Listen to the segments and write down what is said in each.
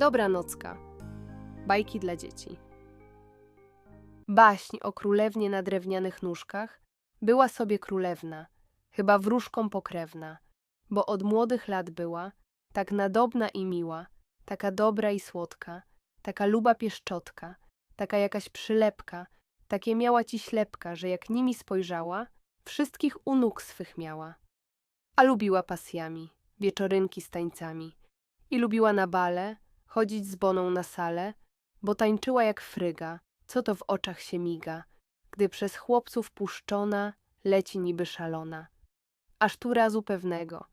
Dobranocka. Bajki dla dzieci. Baśń o królewnie na drewnianych nóżkach była sobie królewna, chyba wróżką pokrewna, bo od młodych lat była tak nadobna i miła, taka dobra i słodka, taka luba pieszczotka, taka jakaś przylepka, takie miała ci ślepka, że jak nimi spojrzała, wszystkich u nóg swych miała. A lubiła pasjami, wieczorynki z tańcami. I lubiła na bale, chodzić z Boną na salę, bo tańczyła jak fryga, co to w oczach się miga, gdy przez chłopców puszczona leci niby szalona. Aż tu razu pewnego,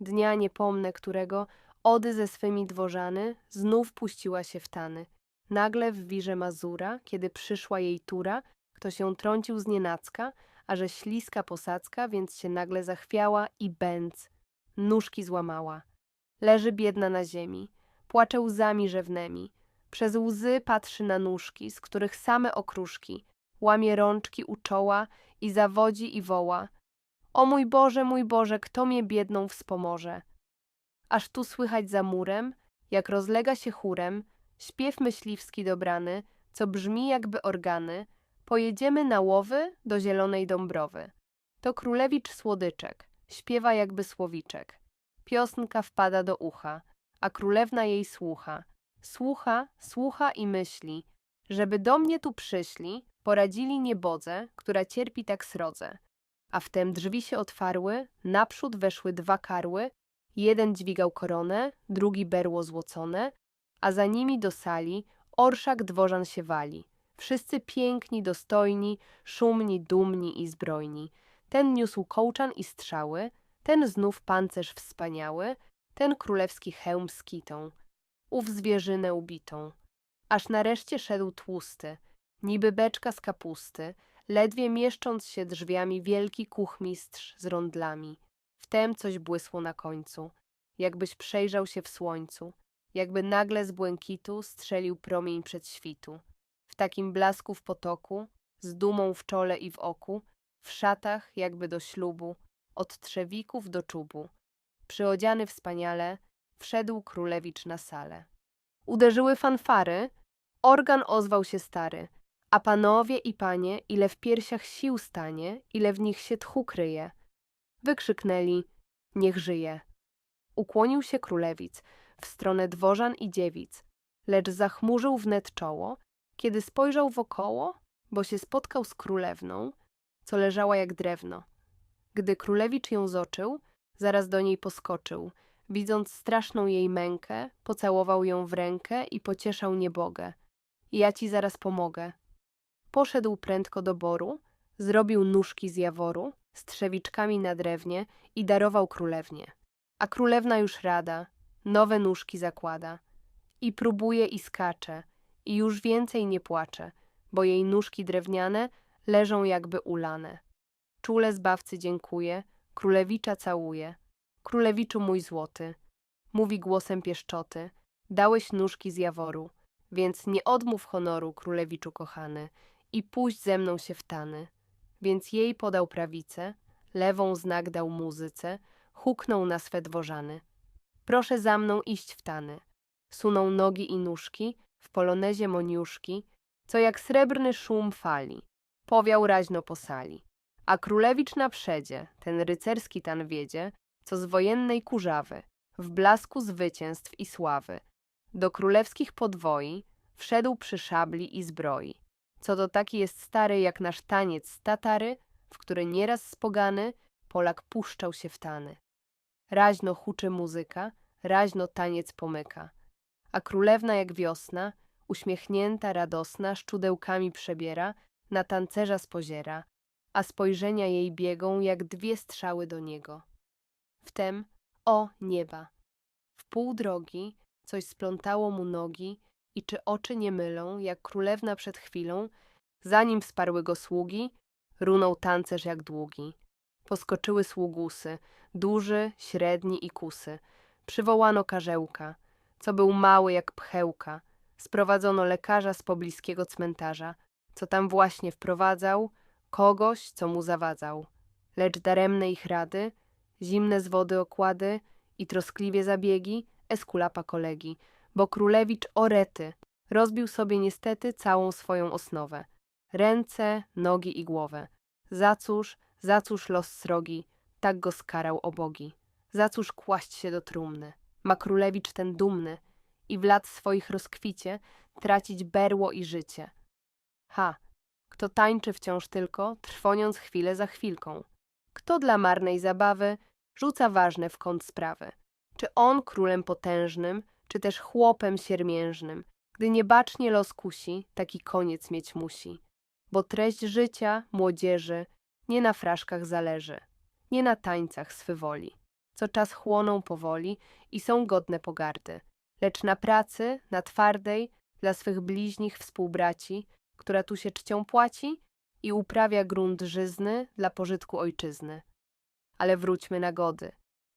dnia nie pomnę którego, Ody ze swymi dworzany znów puściła się w tany. Nagle w wirze Mazura, kiedy przyszła jej tura, kto się trącił z nienacka, a że śliska posadzka, więc się nagle zachwiała i bęc, nóżki złamała. Leży biedna na ziemi, płacze łzami rzewnemi. Przez łzy patrzy na nóżki, z których same okruszki. Łamie rączki u czoła i zawodzi i woła. O mój Boże, mój Boże, kto mnie biedną wspomoże? Aż tu słychać za murem, jak rozlega się chórem, śpiew myśliwski dobrany, co brzmi jakby organy, pojedziemy na łowy do zielonej Dąbrowy. To królewicz słodyczek, śpiewa jakby słowiczek. Piosnka wpada do ucha, a królewna jej słucha. Słucha, słucha i myśli, żeby do mnie tu przyszli, poradzili niebodze, która cierpi tak srodze. A wtem drzwi się otwarły, naprzód weszły dwa karły, jeden dźwigał koronę, drugi berło złocone, a za nimi do sali orszak dworzan się wali. Wszyscy piękni, dostojni, szumni, dumni i zbrojni. Ten niósł kołczan i strzały, ten znów pancerz wspaniały, ten królewski hełm z kitą, ów zwierzynę ubitą. Aż nareszcie szedł tłusty, niby beczka z kapusty, ledwie mieszcząc się drzwiami wielki kuchmistrz z rondlami. Wtem coś błysło na końcu, jakbyś przejrzał się w słońcu, jakby nagle z błękitu strzelił promień przed świtu. W takim blasku w potoku, z dumą w czole i w oku, w szatach jakby do ślubu, od trzewików do czubu. Przyodziany wspaniale, wszedł królewicz na salę. Uderzyły fanfary, organ ozwał się stary, a panowie i panie, ile w piersiach sił stanie, ile w nich się tchu kryje. Wykrzyknęli, niech żyje. Ukłonił się królewic w stronę dworzan i dziewic, lecz zachmurzył wnet czoło, kiedy spojrzał wokoło, bo się spotkał z królewną, co leżała jak drewno. Gdy królewicz ją zoczył, zaraz do niej poskoczył. Widząc straszną jej mękę, pocałował ją w rękę i pocieszał niebogę. Ja ci zaraz pomogę. Poszedł prędko do boru, zrobił nóżki z jaworu, z trzewiczkami na drewnie i darował królewnie. A królewna już rada, nowe nóżki zakłada. I próbuje i skacze, i już więcej nie płacze, bo jej nóżki drewniane leżą jakby ulane. Czule zbawcy dziękuję, królewicza całuje. Królewiczu mój złoty, mówi głosem pieszczoty, dałeś nóżki z jaworu, więc nie odmów honoru, królewiczu kochany, i pójść ze mną się w tany. Więc jej podał prawicę, lewą znak dał muzyce, huknął na swe dworzany. Proszę za mną iść w tany. Suną nogi i nóżki, w polonezie moniuszki, co jak srebrny szum fali, powiał raźno po sali. A królewicz na przedzie, ten rycerski tan wiedzie, co z wojennej kurzawy, w blasku zwycięstw i sławy, do królewskich podwoi, wszedł przy szabli i zbroi. Co to taki jest stary jak nasz taniec z Tatary, w który nieraz spogany Polak puszczał się w tany. Raźno huczy muzyka, raźno taniec pomyka. A królewna jak wiosna, uśmiechnięta, radosna, szczudełkami przebiera, na tancerza spoziera, a spojrzenia jej biegą jak dwie strzały do niego. Wtem, o nieba! W pół drogi coś splątało mu nogi i czy oczy nie mylą, jak królewna przed chwilą, zanim wsparły go sługi, runął tancerz jak długi. Poskoczyły sługusy, duży, średni i kusy. Przywołano karzełka, co był mały jak pchełka. Sprowadzono lekarza z pobliskiego cmentarza, co tam właśnie wprowadzał kogoś, co mu zawadzał. Lecz daremne ich rady, zimne z wody okłady i troskliwie zabiegi, eskulapa kolegi, bo królewicz Orety rozbił sobie niestety całą swoją osnowę. Ręce, nogi i głowę. Za cóż, za cóż los srogi, tak go skarał obogi. Za cóż kłaść się do trumny. Ma królewicz ten dumny i w lat swoich rozkwicie tracić berło i życie. Ha, kto tańczy wciąż tylko, trwoniąc chwilę za chwilką. Kto dla marnej zabawy rzuca ważne w kąt sprawy. Czy on królem potężnym, czy też chłopem siermiężnym, gdy niebacznie los kusi, taki koniec mieć musi. Bo treść życia, młodzieży, nie na fraszkach zależy, nie na tańcach swywoli, co czas chłoną powoli i są godne pogardy, lecz na pracy, na twardej, dla swych bliźnich współbraci, która tu się czcią płaci i uprawia grunt żyzny dla pożytku ojczyzny. Ale wróćmy na gody,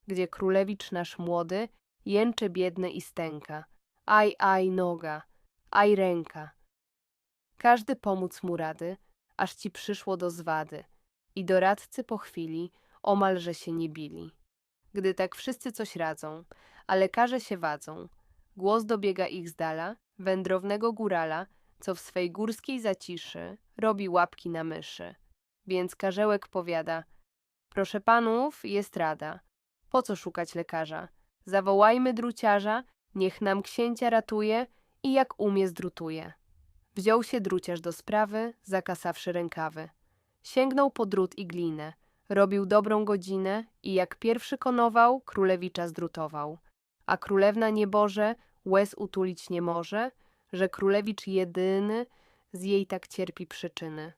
gdzie królewicz nasz młody jęczy biedny i stęka. Aj, aj, noga, aj, ręka. Każdy pomóc mu rady, aż ci przyszło do zwady i doradcy po chwili omalże się nie bili. Gdy tak wszyscy coś radzą, a lekarze się wadzą, głos dobiega ich z dala, wędrownego górala, co w swej górskiej zaciszy robi łapki na myszy. Więc karzełek powiada, proszę panów, jest rada. Po co szukać lekarza? Zawołajmy druciarza, niech nam księcia ratuje i jak umie zdrutuje. Wziął się druciarz do sprawy, zakasawszy rękawy. Sięgnął po drut i glinę, robił dobrą godzinę i jak pierwszy konował, królewicza zdrutował. A królewna nieboże łez utulić nie może, że królewicz jedyny z jej tak cierpi przyczyny.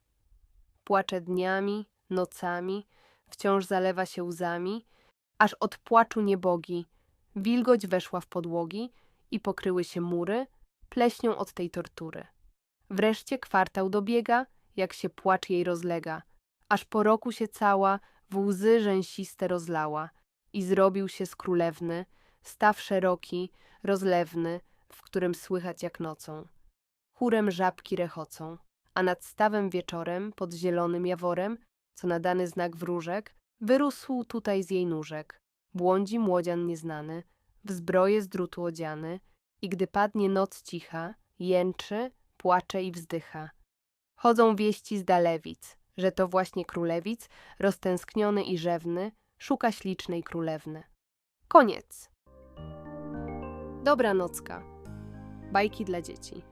Płacze dniami, nocami, wciąż zalewa się łzami, aż od płaczu niebogi wilgoć weszła w podłogi i pokryły się mury pleśnią od tej tortury. Wreszcie kwartał dobiega, jak się płacz jej rozlega, aż po roku się cała w łzy rzęsiste rozlała i zrobił się z królewny, staw szeroki, rozlewny, w którym słychać jak nocą. Chórem żabki rechocą, a nad stawem wieczorem, pod zielonym jaworem, co na dany znak wróżek, wyrósł tutaj z jej nóżek. Błądzi młodzian nieznany, w zbroję z drutu odziany i gdy padnie noc cicha, jęczy, płacze i wzdycha. Chodzą wieści z Dalewic, że to właśnie królewic, roztęskniony i rzewny, szuka ślicznej królewny. Koniec. Dobra nocka. Bajki dla dzieci.